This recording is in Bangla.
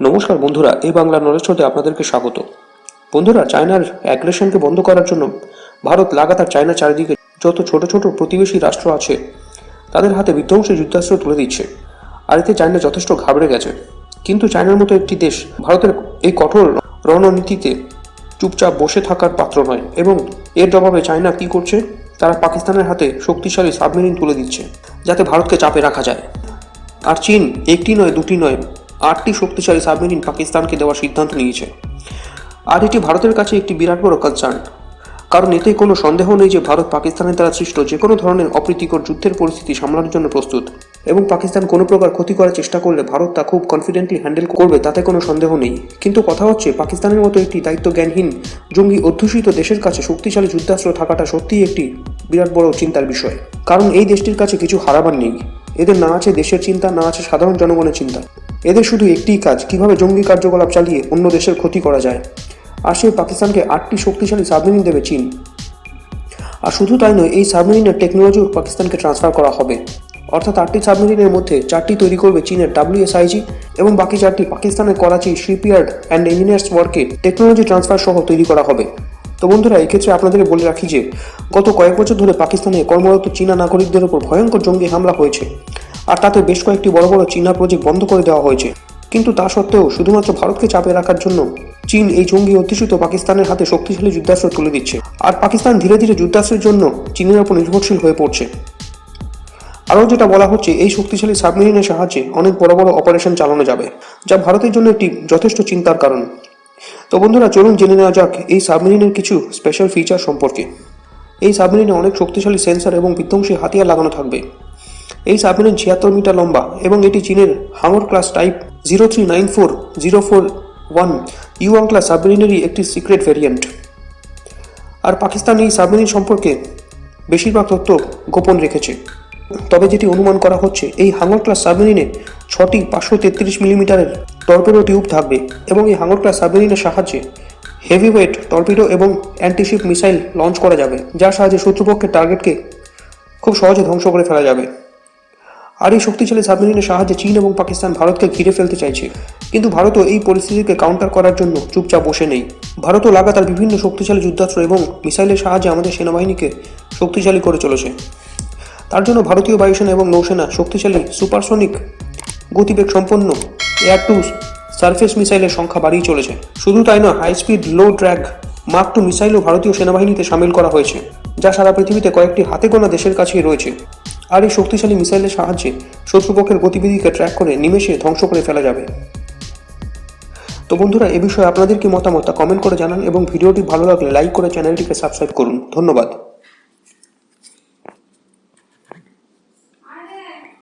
নমস্কার বন্ধুরা, এই বাংলা নলেজ শোতে আপনাদেরকে স্বাগত। বন্ধুরা, চায়নার অ্যাগ্রেশনকে বন্ধ করার জন্য ভারত লাগাতার চায়না চারিদিকে যত ছোট ছোট প্রতিবেশী রাষ্ট্র আছে, তাদের হাতে বিধ্বংসী যুদ্ধাস্ত্র তুলে দিচ্ছে। আর এতে চায়না যথেষ্ট ঘাবড়ে গেছে। কিন্তু চায়নার মতো একটি দেশ ভারতের এই কঠোর রণনীতিতে চুপচাপ বসে থাকার পাত্র নয় এবং এর জবাবে চায়না কি করছে? তারা পাকিস্তানের হাতে শক্তিশালী সাবমেরিন তুলে দিচ্ছে, যাতে ভারতকে চাপে রাখা যায়। আর চীন একটি নয়, দুটি নয় আটটি শক্তিশালী সাবমেরিন পাকিস্তানকে দেওয়ার সিদ্ধান্ত নিয়েছে। আর এটি ভারতের কাছে একটি বিরাট বড় কনসার্ন কারণ এতে কোনো সন্দেহ নেই যে ভারত পাকিস্তানের দ্বারা সৃষ্ট যে কোনো ধরনের অপ্রীতিকর যুদ্ধের পরিস্থিতি সামলানোর জন্য প্রস্তুত। এবং পাকিস্তান কোনো প্রকার ক্ষতি করার চেষ্টা করলে ভারত তা খুব কনফিডেন্টলি হ্যান্ডেল করবে, তাতে কোনো সন্দেহ নেই। কিন্তু কথা হচ্ছে, পাকিস্তানের মতো একটি দায়িত্বজ্ঞানহীন, জঙ্গি অধ্যুষিত দেশের কাছে শক্তিশালী যুদ্ধাস্ত্র থাকাটা সত্যিই একটি বিরাট বড় চিন্তার বিষয়। কারণ এই দেশটির কাছে কিছু হারাবার নেই। এদের না আছে দেশের চিন্তা, না আছে সাধারণ জনগণের চিন্তা। এদের শুধু একটিই কাজ, কীভাবে জঙ্গি কার্যকলাপ চালিয়ে অন্য দেশের ক্ষতি করা যায়। আর সেই পাকিস্তানকে আটটি শক্তিশালী সাবমেরিন দেবে চীন। আর শুধু তাই নয়, এই সাবমেরিনের টেকনোলজিও পাকিস্তানকে ট্রান্সফার করা হবে। অর্থাৎ আটটি সাবমেরিনের মধ্যে চারটি তৈরি করবে চীনের ডাব্লিউএসআইজি এবং বাকি চারটি পাকিস্তানের করাচি শিপইয়ার্ড অ্যান্ড ইঞ্জিনিয়ার্স ওয়ার্কে টেকনোলজি ট্রান্সফার সহ তৈরি করা হবে। তো বন্ধুরা, এক্ষেত্রে আপনাদের বলে রাখি যে, গত কয়েক বছর ধরে পাকিস্তানে কর্মরত চীনা নাগরিকদের উপর ভয়ঙ্কর জঙ্গি হামলা হয়েছে। আর তাতে বেশ কয়েকটি বড় বড় চীনা প্রজেক্ট বন্ধ করে দেওয়া হয়েছে। কিন্তু তা সত্ত্বেও শুধুমাত্র ভারতকে চাপে রাখার জন্য চীন এই জঙ্গি অধ্যুষিত পাকিস্তানের হাতে শক্তিশালী যুদ্ধাস্ত্র তুলে দিচ্ছে। আর পাকিস্তান ধীরে ধীরে যুদ্ধাস্ত্রের জন্য চীনের উপর নির্ভরশীল হয়ে পড়ছে। আরও যেটা বলা হচ্ছে, এই শক্তিশালী সাবমেরিনের সাহায্যে অনেক বড় বড় অপারেশন চালানো যাবে, যা ভারতের জন্য একটি যথেষ্ট চিন্তার কারণ। তো বন্ধুরা, চলুন জেনে নেওয়া যাক এই সাবমেরিনের কিছু স্পেশাল ফিচার সম্পর্কে। এই সাবমেরিনে অনেক শক্তিশালী সেন্সর এবং বিধ্বংসী হাতিয়ার লাগানো থাকবে। এই সাবমেরিন ছিয়াত্তর মিটার লম্বা এবং এটি চীনের হাঙর class type zero three nine four zero four one Yuan class সাবমেরিনেরই একটি সিক্রেট ভ্যারিয়েন্ট আর পাকিস্তান এই সাবমেরিন সম্পর্কে বেশিরভাগ তথ্য গোপন রেখেছে। তবে যেটি অনুমান করা হচ্ছে, এই হাঙর ক্লাস সাবমেরিনে ছটি পাঁচশো তেত্রিশ মিলিমিটারের টর্পেডো টিউব থাকবে এবং এই হাঙর ক্লাস সাবমেরিনের সাহায্যে হেভি ওয়েট টর্পিডো এবং অ্যান্টিশিপ মিসাইল লঞ্চ করা যাবে, যার সাহায্যে শত্রুপক্ষের টার্গেটকে খুব সহজে ধ্বংস করে ফেলা যাবে। আর এই শক্তিশালী সাবমেরিনের সাহায্যে চীন এবং পাকিস্তান ভারতকে ঘিরে ফেলতে চাইছে। কিন্তু ভারতও এই পরিস্থিতিকে কাউন্টার করার জন্য চুপচাপ বসে নেই। ভারতও লাগাতার বিভিন্ন শক্তিশালী যুদ্ধাস্ত্র এবং মিসাইলের সাহায্যে আমাদের সেনাবাহিনীকে শক্তিশালী করে চলেছে। তার জন্য ভারতীয় বায়ুসেনা এবং নৌসেনা শক্তিশালী সুপারসনিক গতিবেগ সম্পন্ন এয়ার টু সারফেস মিসাইলের সংখ্যা বাড়িয়ে চলেছে। শুধু তাই নয় high speed low drag mark two মিসাইলও ভারতীয় সেনাবাহিনীতে সামিল করা হয়েছে, যা সারা পৃথিবীতে কয়েকটি হাতে গোনা দেশের কাছেই রয়েছে। আর এই শক্তিশালী মিসাইলের সাহায্যে শত্রুপক্ষের গতিবিধিকে ট্র্যাক করে নিমেষে ধ্বংস করে ফেলা যাবে। তো বন্ধুরা, এ বিষয়ে আপনাদের কি মতামত তা কমেন্ট করে জানান এবং ভিডিওটি ভালো লাগলে লাইক করে চ্যানেলটিকে সাবস্ক্রাইব করুন। ধন্যবাদ।